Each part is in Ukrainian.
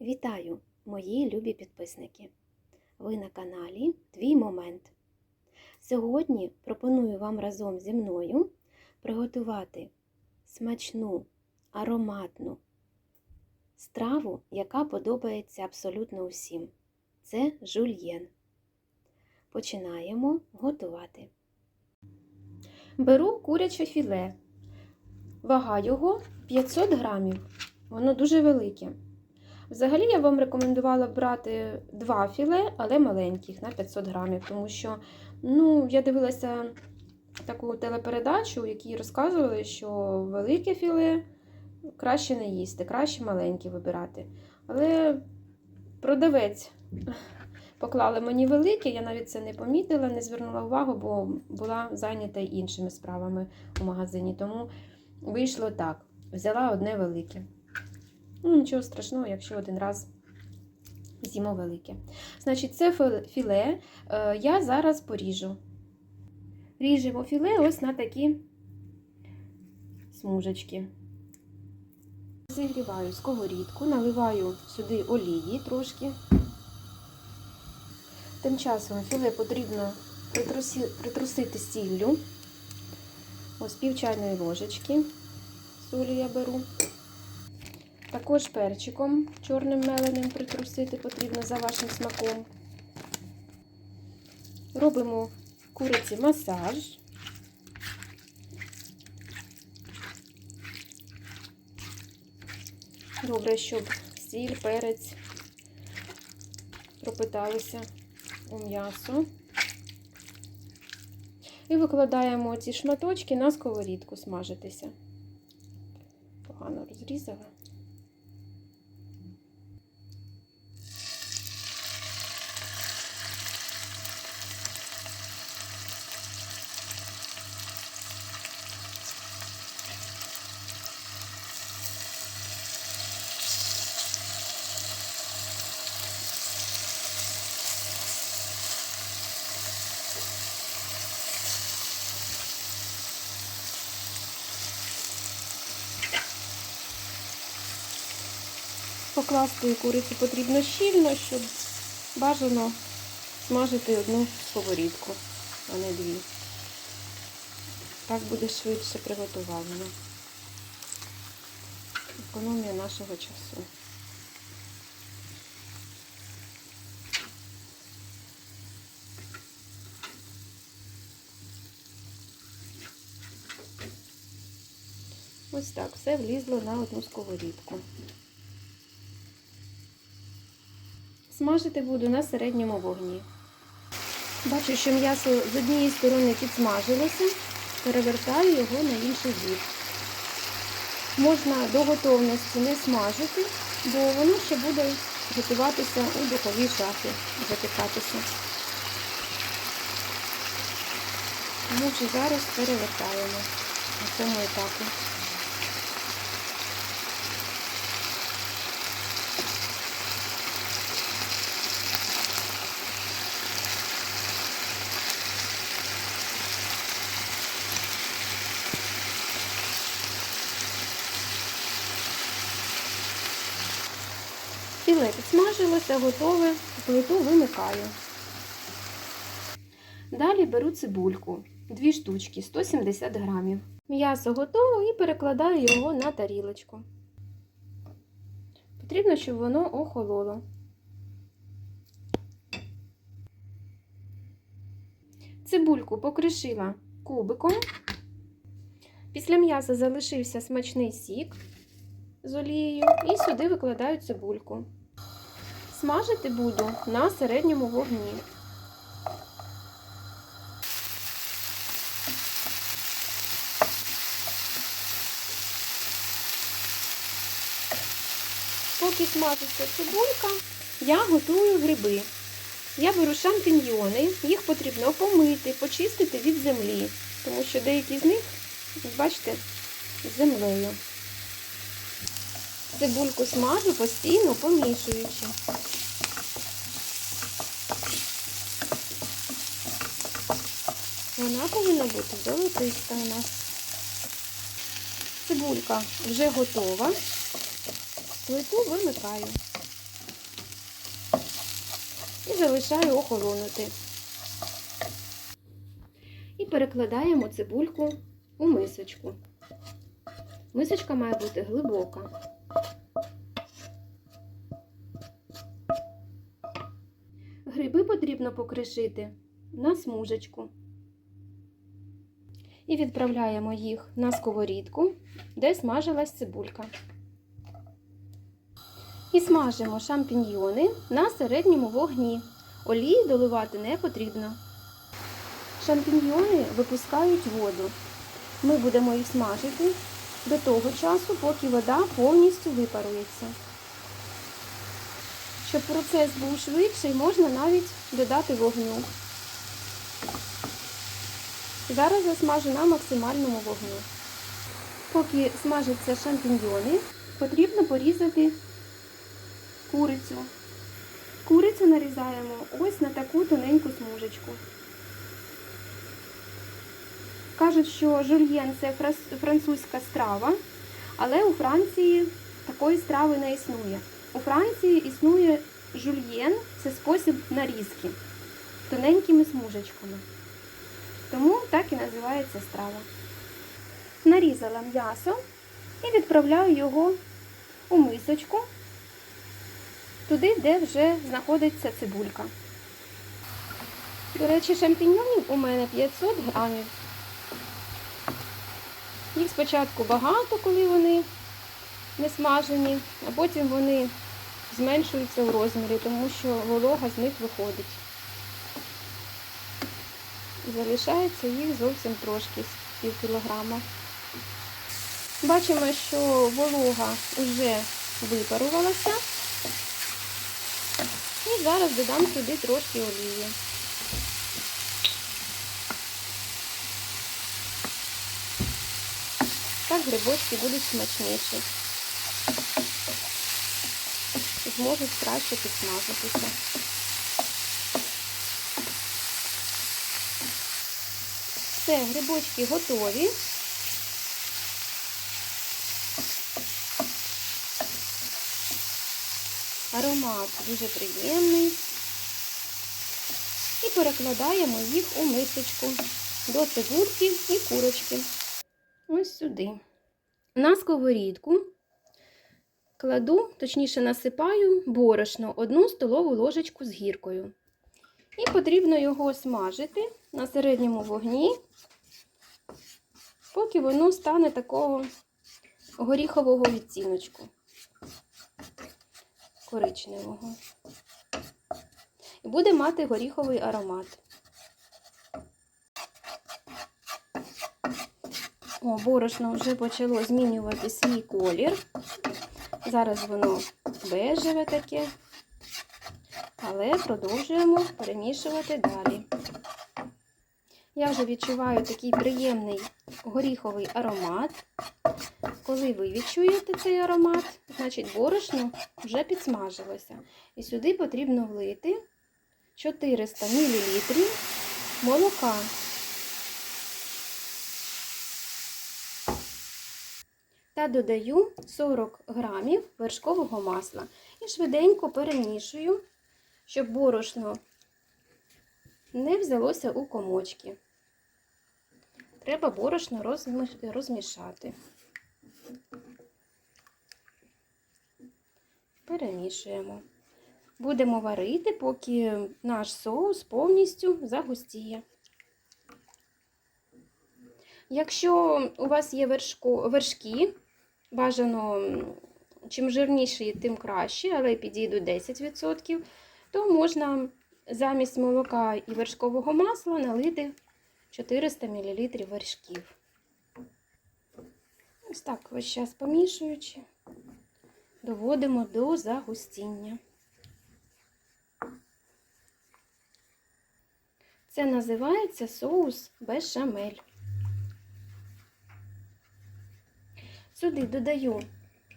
Вітаю, мої любі підписники! Ви на каналі Твій Момент. Сьогодні пропоную вам разом зі мною приготувати смачну, ароматну страву, яка подобається абсолютно усім. Це жульєн. Починаємо готувати. Беру куряче філе. Вага його 500 грамів. Воно дуже велике. Взагалі я вам рекомендувала брати два філе, але маленьких на 500 грамів, тому що ну, я дивилася таку телепередачу, у якій розказували, що велике філе краще не їсти, краще маленьке вибирати. Але продавець поклали мені велике, я навіть це не помітила, не звернула увагу, бо була зайнята іншими справами у магазині. Тому вийшло так: взяла одне велике. Ну, нічого страшного, якщо один раз з'їмо велике. Значить, це філе е, я зараз поріжу. Ріжемо філе ось на такі смужечки. Зігріваю сковорідку, наливаю сюди олії трошки. Тим часом філе потрібно притрусити сіллю. Ось пів чайної ложечки солі я беру. Також перчиком чорним меленим притрусити потрібно за вашим смаком. Робимо куриці масаж. Добре, щоб сіль, перець пропиталися у м'ясо. І викладаємо ці шматочки на сковорідку смажитися. Погано розрізала. Покласти курицю потрібно щільно, щоб бажано смажити одну сковорідку, а не дві. Так буде швидше приготування. Економія нашого часу. Ось так, все влізло на одну сковорідку. Смажити буду на середньому вогні. Бачу, що м'ясо з однієї сторони підсмажилося, перевертаю його на інший бік. Можна до готовності не смажити, бо воно ще буде готуватися у духовій шафі, запікатися. Тому вже зараз перевертаємо на цьому етапі. Філе підсмажилося, готове, плиту вимикаю. Далі беру цибульку, дві штучки, 170 грамів. М'ясо готове і перекладаю його на тарілочку. Потрібно, щоб воно охололо. Цибульку покришила кубиком. Після м'яса залишився смачний сік з олією і сюди викладаю цибульку. Смажити буду на середньому вогні. Поки смажиться цибулька, я готую гриби. Я беру шампіньйони, їх потрібно помити, почистити від землі, тому що деякі з них, бачите, з землею. Цибульку смажу постійно помішуючи. Вона повинна бути золотиста у нас. Цибулька вже готова. Плиту вимикаю. і залишаю охолонути. І перекладаємо цибульку у мисочку. Мисочка має бути глибока. Гриби потрібно покришити на смужечку. І відправляємо їх на сковорідку, де смажилась цибулька. І смажимо шампіньйони на середньому вогні. Олії доливати не потрібно. Шампіньйони випускають воду. Ми будемо їх смажити до того часу, поки вода повністю випарується. Щоб процес був швидший, можна навіть додати вогню. Зараз я смажу на максимальному вогню. Поки смажаться шампіньйони, потрібно порізати курицю. Курицю нарізаємо ось на таку тоненьку смужечку. Кажуть, що жульєн це французька страва, але у Франції такої страви не існує. У Франції існує жульєн це спосіб нарізки тоненькими смужечками. Тому так і називається страва. Нарізала м'ясо і відправляю його у мисочку, туди, де вже знаходиться цибулька. До речі, шампіньйонів у мене 500 грамів. Їх спочатку багато, коли вони не смажені, а потім вони зменшуються у розмірі, тому що волога з них виходить. Залишається їх зовсім трошки, з пів кілограма. Бачимо, що волога вже випарувалася. І зараз додам сюди трошки олії. Так грибочки будуть смачніші. Зможуть краще підсмажитися. Все, грибочки готові. Аромат дуже приємний. І перекладаємо їх у мисочку до цибульки і курочки. Ось сюди. На сковорідку кладу, точніше насипаю борошно, одну столову ложечку з гіркою. І потрібно його смажити на середньому вогні, поки воно стане такого горіхового відціночку, коричневого. І буде мати горіховий аромат. О, борошно вже почало змінювати свій колір. Зараз воно бежеве таке, але продовжуємо перемішувати далі. Я вже відчуваю такий приємний горіховий аромат. Коли ви відчуєте цей аромат, значить борошно вже підсмажилося. І сюди потрібно влити 400 мл молока. Та додаю 40 грамів вершкового масла і швиденько перемішую, щоб борошно не взялося у комочки. Треба борошно розмішати. Перемішуємо. Будемо варити, поки наш соус повністю загустіє. Якщо у вас є вершко, вершки, бажано чим жирніші, тим краще, але підійдуть 10%, то можна замість молока і вершкового масла налити 400 мл вершків. Ось так весь час помішуючи, доводимо до загустіння. Це називається соус бешамель. Сюди додаю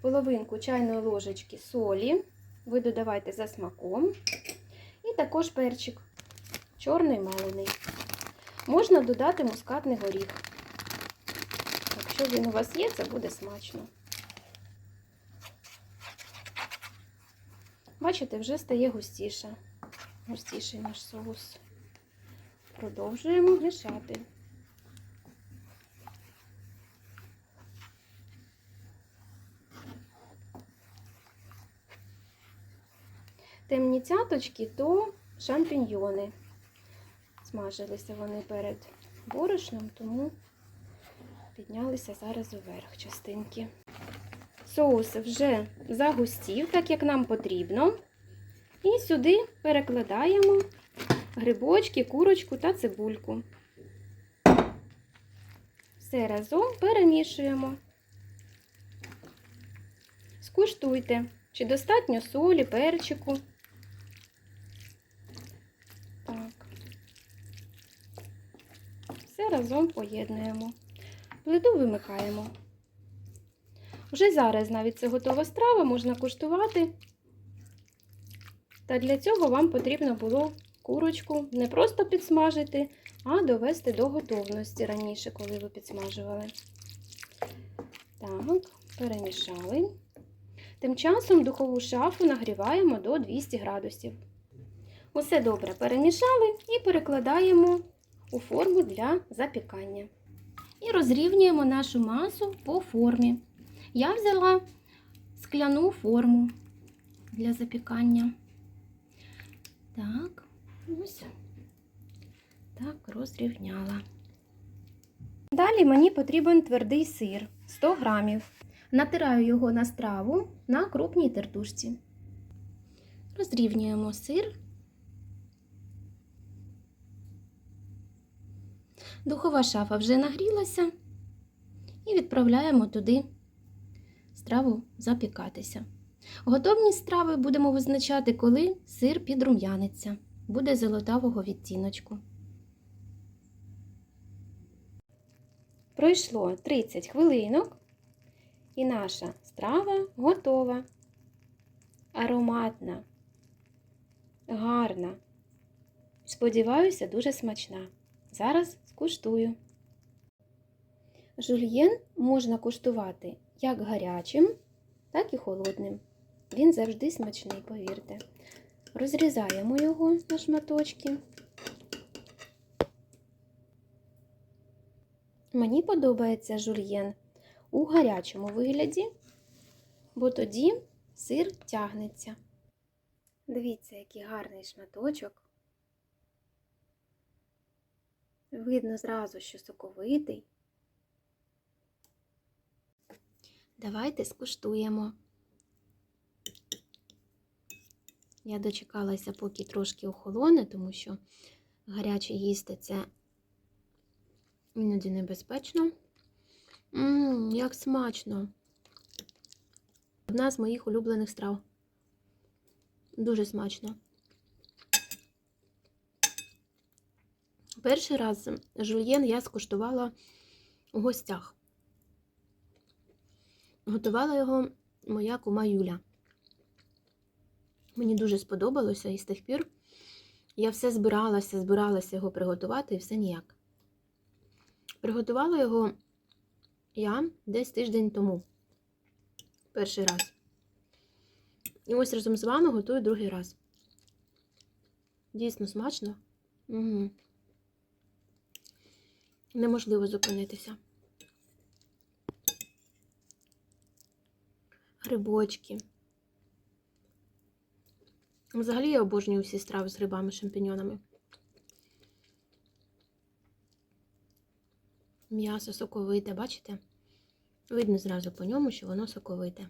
половинку чайної ложечки солі, ви додавайте за смаком, і також перчик чорний мелений. Можна додати мускатний горіх. Якщо він у вас є, це буде смачно. Бачите, вже стає густіше. густіший наш соус. Продовжуємо мішати. Темні цяточки то шампіньйони. Смажилися вони перед борошном, тому піднялися зараз уверх частинки. Соус вже загустів, так як нам потрібно. І сюди перекладаємо грибочки, курочку та цибульку. Все разом перемішуємо. Скуштуйте, чи достатньо солі, перчику. Так. Все разом поєднуємо. Плиту вимикаємо. Вже зараз навіть це готова страва, можна куштувати. Та для цього вам потрібно було курочку не просто підсмажити, а довести до готовності раніше, коли ви підсмажували. Так, перемішали. Тим часом духову шафу нагріваємо до 200 градусів. Усе добре перемішали і перекладаємо у форму для запікання. І розрівнюємо нашу масу по формі. Я взяла скляну форму для запікання. Так, ось так розрівняла. Далі мені потрібен твердий сир 100 грамів. Натираю його на страву на крупній тертушці. Розрівнюємо сир. Духова шафа вже нагрілася і відправляємо туди страву запікатися. Готовність страви будемо визначати, коли сир підрум'яниться, буде золотавого відтіночку. Пройшло 30 хвилинок, і наша страва готова. Ароматна, гарна. Сподіваюся, дуже смачна. Зараз скуштую. Жульєн можна куштувати як гарячим, так і холодним. Він завжди смачний, повірте. Розрізаємо його на шматочки. Мені подобається жульєн у гарячому вигляді, бо тоді сир тягнеться. Дивіться, який гарний шматочок. Видно зразу, що соковитий. Давайте скуштуємо. Я дочекалася, поки трошки охолоне, тому що гаряче їсти це іноді небезпечно. Ммм, як смачно! Одна з моїх улюблених страв. Дуже смачно. Перший раз жульєн я скуштувала у гостях. Готувала його моя кума Юля. Мені дуже сподобалося, і з тих пір я все збиралася, збиралася його приготувати і все ніяк. Приготувала його я десь тиждень тому. Перший раз. І ось разом з вами готую другий раз. Дійсно смачно. Угу. Неможливо зупинитися. Грибочки. Взагалі я обожнюю всі страви з грибами, шампіньонами. М'ясо соковите, бачите? Видно зразу по ньому, що воно соковите.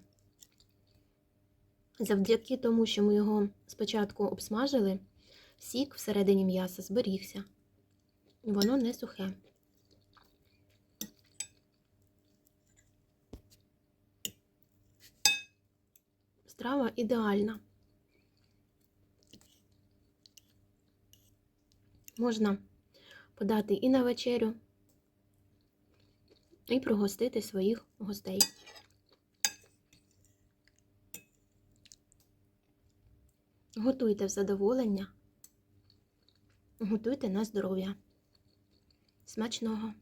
Завдяки тому, що ми його спочатку обсмажили, сік всередині м'яса зберігся. Воно не сухе. Страва ідеальна. Можна подати і на вечерю, і пригостити своїх гостей. Готуйте в задоволення, готуйте на здоров'я. Смачного!